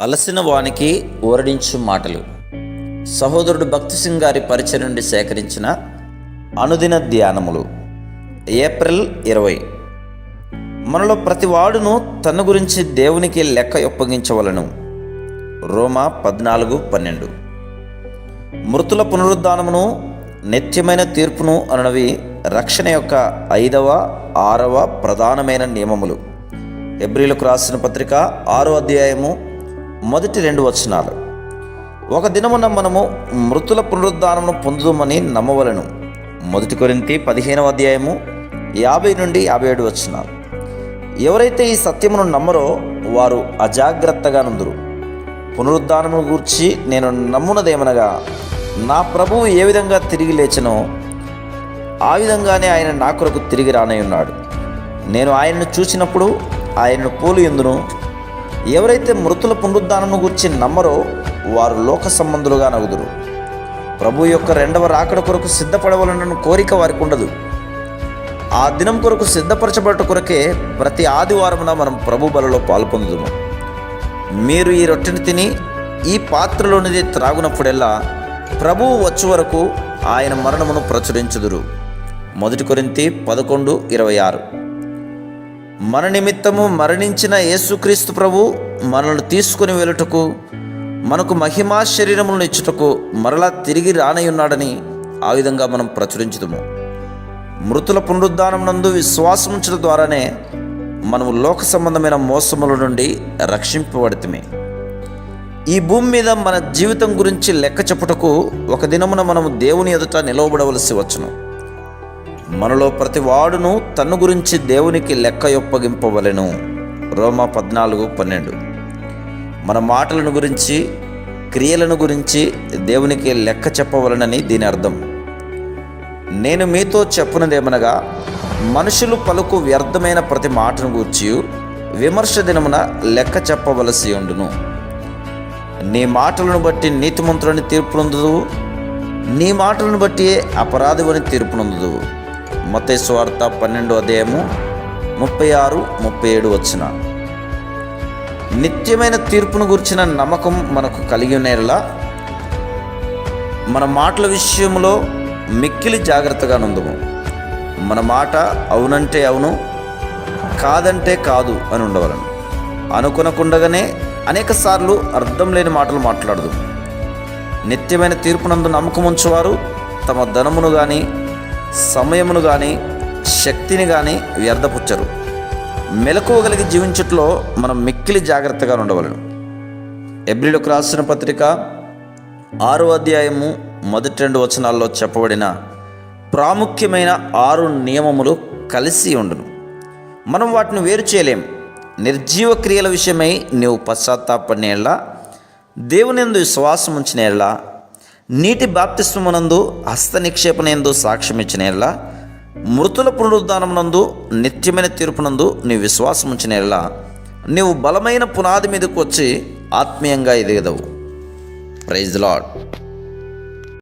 అలసిన వానికి ఓరడించు మాటలు. సహోదరుడు భక్తి సింగ్ గారి పరిచయం నుండి సేకరించిన అనుదిన ధ్యానములు. ఏప్రిల్ ఇరవై. మనలో ప్రతి వాడును తన గురించి దేవునికి లెక్క ఒప్పగించవలను. రోమా పద్నాలుగు పన్నెండు. మృతుల పునరుద్ధానమును నిత్యమైన తీర్పును అనవి రక్షణ యొక్క ఐదవ ఆరవ ప్రధానమైన నియమములు. ఎబ్రిలకు రాసిన పత్రిక ఆరో అధ్యాయము మొదటి రెండు వచనాలు. ఒక దినమున మనము మృతుల పునరుద్ధానమును పొందుదామని నమ్మవలను. మొదటి కొరింతి పదిహేనవ అధ్యాయము యాభై నుండి యాభై ఏడు వచనాలు. ఎవరైతే ఈ సత్యమును నమ్మరో వారు అజాగ్రత్తగా నుందురు. పునరుద్ధానము గూర్చి నేను నమ్మునదేమనగా నా ప్రభువు ఏ విధంగా తిరిగి లేచనో ఆ విధంగానే ఆయన నా కొరకు తిరిగి రానయ్యున్నాడు నేను ఆయనను చూసినప్పుడు ఆయనను పోలి ఎందును ఎవరైతే మృతుల పునరుద్ధానమును గురించి నమ్మరో వారు లోక సంబంధులుగా నగుదురు. ప్రభు యొక్క రెండవ రాకడ కొరకు సిద్ధపడవలనని కోరిక వారికి ఉండదు. ఆ దినం కొరకు సిద్ధపరచబడట కొరకే ప్రతి ఆదివారమున మనం ప్రభు బలలో పాల్పొందుదుము మీరు ఈ రొట్టెని తిని ఈ పాత్రలోనిది త్రాగునప్పుడెల్లా ప్రభువు వచ్చు వరకు ఆయన మరణమును ప్రచురించుదురు. మొదటి కొరింతి పదకొండు ఇరవై ఆరు. మన నిమిత్తము మరణించిన యేసుక్రీస్తు ప్రభు మనల్ని తీసుకుని వెళ్ళుటకు మనకు మహిమా శరీరములను ఇచ్చుటకు మరలా తిరిగి రానయ్యున్నాడని ఆ విధంగా మనం ప్రచురించుదుము. మృతుల పునరుద్ధానం నందు ద్వారానే మనము లోక సంబంధమైన మోసముల నుండి రక్షింపబడితమే. ఈ భూమి మీద మన జీవితం గురించి లెక్క చెప్పుటకు ఒక దినమున మనము దేవుని ఎదుట నిలవబడవలసి వచ్చును. మనలో ప్రతి వాడును తన్ను గురించి దేవునికి లెక్క యొప్పగింపవలెను. రోమా పద్నాలుగు పన్నెండు. మన మాటలను గురించి క్రియలను గురించి దేవునికి లెక్క చెప్పవలనని దీని అర్థం. నేను మీతో చెప్పునదేమనగా మనుషులు పలుకు వ్యర్థమైన ప్రతి మాటను గూర్చి విమర్శ దినమున లెక్క చెప్పవలసి ఉండును. నీ మాటలను బట్టి నీతిమంతులని తీర్పు నీ మాటలను బట్టి అపరాధువని తీర్పు నొందుదు మత పన్నెండు అధ్యాయము ముప్పై ఆరు ముప్పై ఏడు వచ్చిన. నిత్యమైన తీర్పును గురించిన నమ్మకం మనకు కలిగి ఉండేలా మన మాటల విషయంలో మిక్కిలి జాగ్రత్తగా నుందుము. మన మాట అవునంటే అవును కాదంటే కాదు అని ఉండవలను. అనుకునకుండగానే అనేక సార్లు అర్థం లేని మాటలు మాట్లాడదు. నిత్యమైన తీర్పునందు నమ్మకం ఉంచేవారు తమ ధనమును కానీ సమయమును కానీ శక్తిని కానీ వ్యర్థపుచ్చరు. మెలకువగలిగి జీవించట్లో మనం మిక్కిలి జాగ్రత్తగా ఉండవలను. ఎబ్రిలకు రాసిన పత్రిక ఆరో అధ్యాయము మొదటి రెండు వచనాల్లో చెప్పబడిన ప్రాముఖ్యమైన ఆరు నియమములు కలిసి ఉండును. మనం వాటిని వేరు చేయలేం. నిర్జీవ క్రియల విషయమై నీవు పశ్చాత్తాపడినేళ్ళ దేవునిందు విశ్వాసం ఉంచినేళ్ళ నీటి బాప్తిస్వమునందు హస్త నిక్షేపణయందు సాక్ష్యం ఇచ్చినేళ్ళ మృతుల పునరుద్ధానమునందు నిత్యమైన తీర్పునందు నీ విశ్వాసం ఉంచినేళ్ళ నీవు బలమైన పునాది మీదకు వచ్చి ఆత్మీయంగా ఎదిగదవు. Praise lord